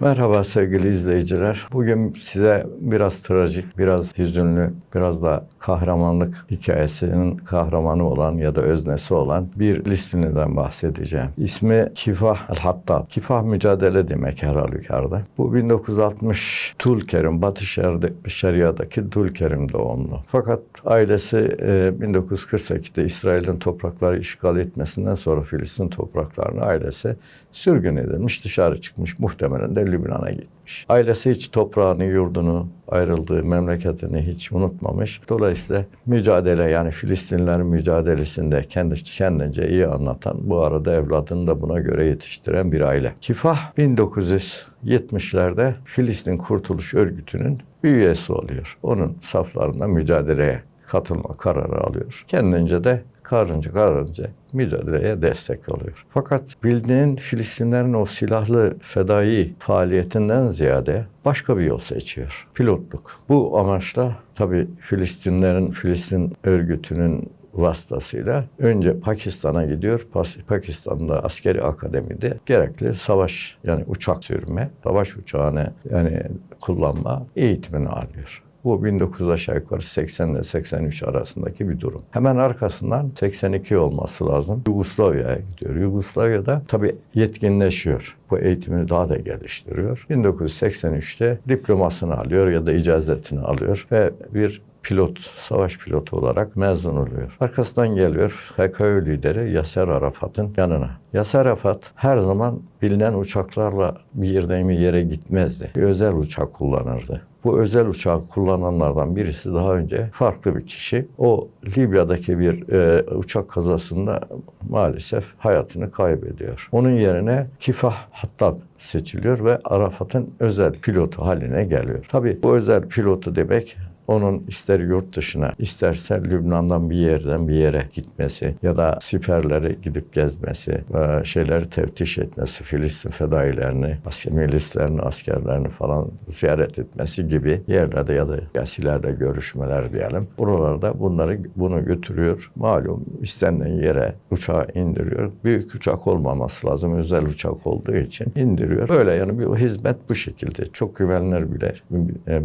Merhaba sevgili izleyiciler. Bugün size biraz trajik, biraz hüzünlü, biraz da kahramanlık hikayesinin kahramanı olan ya da öznesi olan bir Filistinli'den bahsedeceğim. İsmi Kifah el-Hattab. Kifah mücadele demek her halükarda. Bu 1960 Tulkerim, Batı Şer- Şeria'daki Tulkerim doğumlu. Fakat ailesi e, 1948'de İsrail'in toprakları işgal etmesinden sonra Filistin topraklarını ailesi sürgün edilmiş, dışarı çıkmış. Muhtemelen de Lübnan'a gitmiş. Ailesi hiç toprağını, yurdunu, ayrıldığı memleketini hiç unutmamış. Dolayısıyla mücadele yani Filistinlilerin mücadelesinde kendi kendince iyi anlatan, bu arada evladını da buna göre yetiştiren bir aile. Kifah 1970'lerde Filistin Kurtuluş Örgütü'nün bir üyesi oluyor. Onun saflarında mücadeleye katılma kararı alıyor. Kendince de karınca karınca mücadeleye destek oluyor. Fakat bildiğin Filistinlerin o silahlı fedai faaliyetinden ziyade başka bir yol seçiyor. Pilotluk. Bu amaçla tabii Filistinlerin, Filistin örgütünün vasıtasıyla önce Pakistan'a gidiyor. Pakistan'da askeri akademide gerekli savaş yani uçak sürme, savaş uçağını yani kullanma eğitimini alıyor. Bu 1900 aşağı yukarı 80 ile 83 arasındaki bir durum. Hemen arkasından 82 olması lazım. Yugoslavya'ya gidiyor. Yugoslavya'da tabii yetkinleşiyor. Bu eğitimini daha da geliştiriyor. 1983'te diplomasını alıyor ya da icazetini alıyor ve bir pilot, savaş pilotu olarak mezun oluyor. Arkasından geliyor HKÖ lideri Yaser Arafat'ın yanına. Yaser Arafat her zaman bilinen uçaklarla bir yerden bir yere gitmezdi. Bir özel uçak kullanırdı. Bu özel uçağı kullananlardan birisi daha önce farklı bir kişi. O Libya'daki bir e, uçak kazasında maalesef hayatını kaybediyor. Onun yerine Kifah Hattab seçiliyor ve Arafat'ın özel pilotu haline geliyor. Tabii bu özel pilotu demek onun ister yurt dışına, isterse Lübnan'dan bir yerden bir yere gitmesi ya da siperleri gidip gezmesi, şeyleri teftiş etmesi, Filistin fedailerini, milislerini, askerlerini falan ziyaret etmesi gibi yerlerde ya da siyasilerde görüşmeler diyelim. Buralarda bunları bunu götürüyor. Malum istenilen yere uçağı indiriyor. Büyük uçak olmaması lazım. Özel uçak olduğu için indiriyor. Böyle yani bir hizmet bu şekilde. Çok güvenilir bile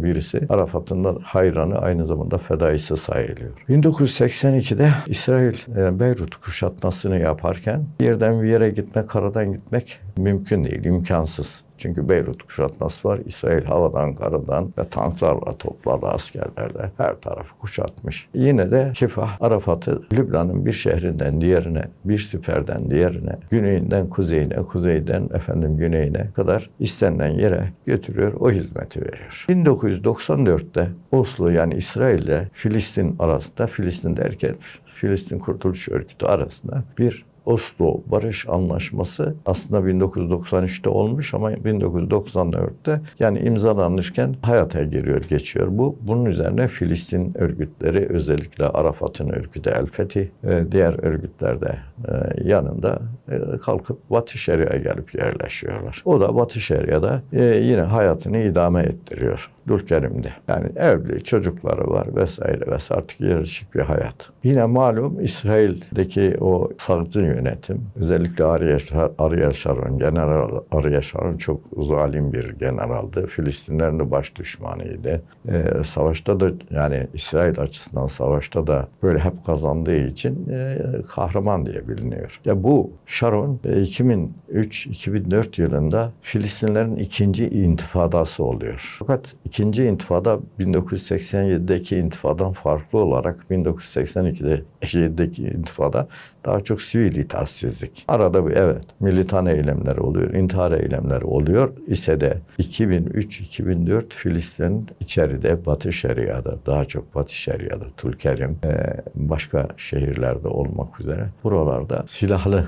birisi. Arafat'ın da hayranı aynı zamanda fedaisi sayılıyor. 1982'de İsrail e, Beyrut kuşatmasını yaparken yerden bir yere gitmek, karadan gitmek mümkün değil, imkansız. Çünkü Beyrut kuşatması var. İsrail havadan, karadan ve tanklarla, toplarla, askerlerle her tarafı kuşatmış. Yine de Kifah, Arafat'ı Lübnan'ın bir şehrinden diğerine, bir siperden diğerine, güneyinden kuzeyine, kuzeyden efendim güneyine kadar istenilen yere götürüyor, o hizmeti veriyor. 1994'te Oslo yani İsrail ile Filistin arasında, Filistin derken Filistin Kurtuluş Örgütü arasında bir Oslo Barış Anlaşması aslında 1993'te olmuş ama 1994'te yani imzalanırken hayata giriyor, geçiyor. Bu bunun üzerine Filistin örgütleri özellikle Arafat'ın örgütü El Fetih, e, diğer örgütler de e, yanında e, kalkıp Batı Şeria'ya gelip yerleşiyorlar. O da Batı Şeria'da yine hayatını idame ettiriyor. Dülkerim'de. Yani evli, çocukları var vesaire vesaire artık yerleşik bir hayat. Yine malum İsrail'deki o sağcı yönetim, özellikle Ariel, Sharon, General Ariel Sharon çok zalim bir generaldı. Filistinlerin de baş düşmanıydı. Ee, savaşta da yani İsrail açısından savaşta da böyle hep kazandığı için e, kahraman diye biliniyor. Ya bu Sharon e, 2003-2004 yılında Filistinlerin ikinci intifadası oluyor. Fakat İkinci intifada 1987'deki intifadan farklı olarak 1982'deki intifada daha çok sivil itaatsizlik. Arada bir evet militan eylemleri oluyor, intihar eylemleri oluyor ise de 2003-2004 Filistin içeride Batı Şeria'da daha çok Batı Şeria'da Tulkerim başka şehirlerde olmak üzere buralarda silahlı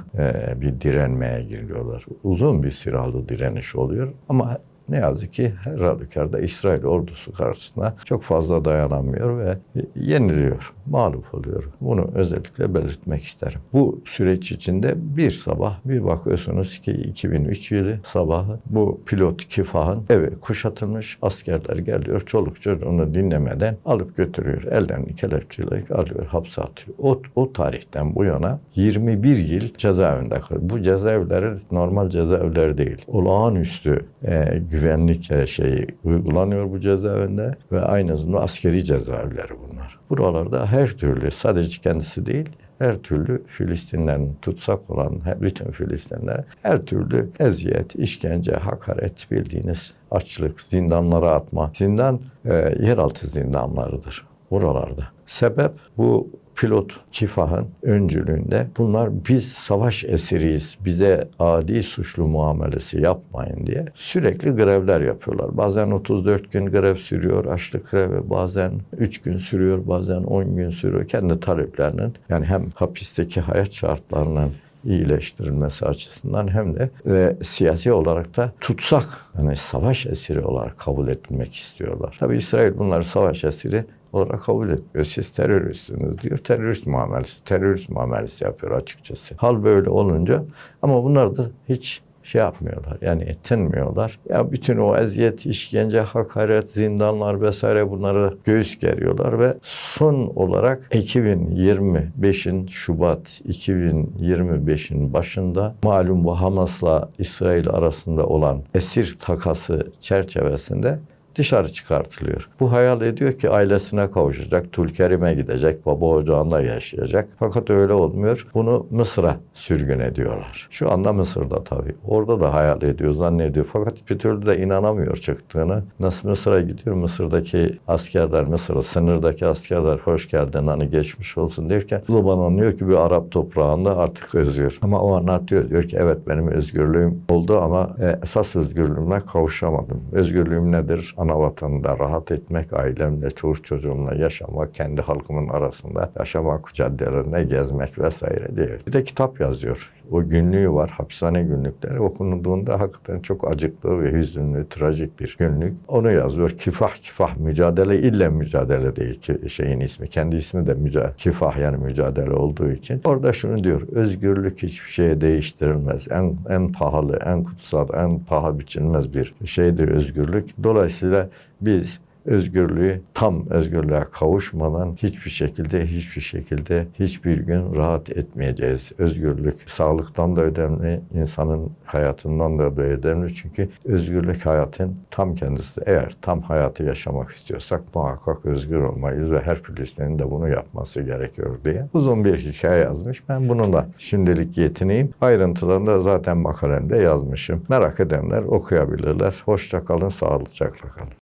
bir direnmeye giriyorlar. Uzun bir silahlı direniş oluyor ama ne yazık ki her halükarda İsrail ordusu karşısında çok fazla dayanamıyor ve yeniliyor, mağlup oluyor. Bunu özellikle belirtmek isterim. Bu süreç içinde bir sabah bir bakıyorsunuz ki 2003 yılı sabahı bu pilot Kifah'ın evi kuşatılmış, askerler geliyor, çoluk çocuğunu dinlemeden alıp götürüyor. Ellerini kelepçeyle alıyor, hapse atıyor. O, o tarihten bu yana 21 yıl cezaevinde kalıyor. Bu cezaevleri normal cezaevleri değil. Olağanüstü e, güvenlik e, şeyi uygulanıyor bu cezaevinde ve aynı zamanda askeri cezaevleri bunlar. Buralarda her türlü sadece kendisi değil her türlü Filistinlerin tutsak olan bütün Filistinler her türlü eziyet, işkence, hakaret bildiğiniz açlık, zindanlara atma. Zindan e, yeraltı zindanlarıdır buralarda. Sebep bu pilot Kifah'ın öncülüğünde bunlar biz savaş esiriyiz, bize adi suçlu muamelesi yapmayın diye sürekli grevler yapıyorlar. Bazen 34 gün grev sürüyor, açlık grevi bazen 3 gün sürüyor, bazen 10 gün sürüyor. Kendi taleplerinin yani hem hapisteki hayat şartlarının iyileştirilmesi açısından hem de ve siyasi olarak da tutsak yani savaş esiri olarak kabul edilmek istiyorlar. Tabi İsrail bunları savaş esiri olarak kabul etmiyor. Siz teröristsiniz diyor. Terörist muamelesi, terörist muamelesi yapıyor açıkçası. Hal böyle olunca ama bunlar da hiç şey yapmıyorlar. Yani yetinmiyorlar. Ya bütün o eziyet, işkence, hakaret, zindanlar vesaire bunlara göğüs geriyorlar ve son olarak 2025'in Şubat 2025'in başında malum bu Hamas'la İsrail arasında olan esir takası çerçevesinde dışarı çıkartılıyor. Bu hayal ediyor ki ailesine kavuşacak, Tulkerim'e gidecek, baba ocağında yaşayacak. Fakat öyle olmuyor. Bunu Mısır'a sürgün ediyorlar. Şu anda Mısır'da tabii. Orada da hayal ediyor, zannediyor. Fakat bir türlü de inanamıyor çıktığını. Nasıl Mısır'a gidiyor? Mısır'daki askerler, Mısır'a sınırdaki askerler hoş geldin hani geçmiş olsun derken zaman anlıyor ki bir Arap toprağında artık özgür. Ama o anlatıyor. Diyor ki evet benim özgürlüğüm oldu ama e, esas özgürlüğüme kavuşamadım. Özgürlüğüm nedir? Ana vatanında rahat etmek, ailemle, çocuk çocuğumla yaşamak, kendi halkımın arasında yaşamak, caddelerine gezmek vesaire değil. Bir de kitap yazıyor. O günlüğü var, hapishane günlükleri. Okunduğunda hakikaten çok acıklı ve hüzünlü, trajik bir günlük. Onu yazıyor. Kifah kifah mücadele ille mücadele değil ki şeyin ismi. Kendi ismi de mücadele. Kifah yani mücadele olduğu için. Orada şunu diyor. Özgürlük hiçbir şeye değiştirilmez. En en pahalı, en kutsal, en paha biçilmez bir şeydir özgürlük. Dolayısıyla biz özgürlüğü tam özgürlüğe kavuşmadan hiçbir şekilde hiçbir şekilde hiçbir gün rahat etmeyeceğiz. Özgürlük sağlıktan da önemli, insanın hayatından da önemli. Çünkü özgürlük hayatın tam kendisi. Eğer tam hayatı yaşamak istiyorsak muhakkak özgür olmalıyız ve her Filistin'in de bunu yapması gerekiyor diye. Uzun bir hikaye yazmış. Ben bununla şimdilik yetineyim. Ayrıntılarını da zaten makalemde yazmışım. Merak edenler okuyabilirler. Hoşça kalın, sağlıcakla kalın.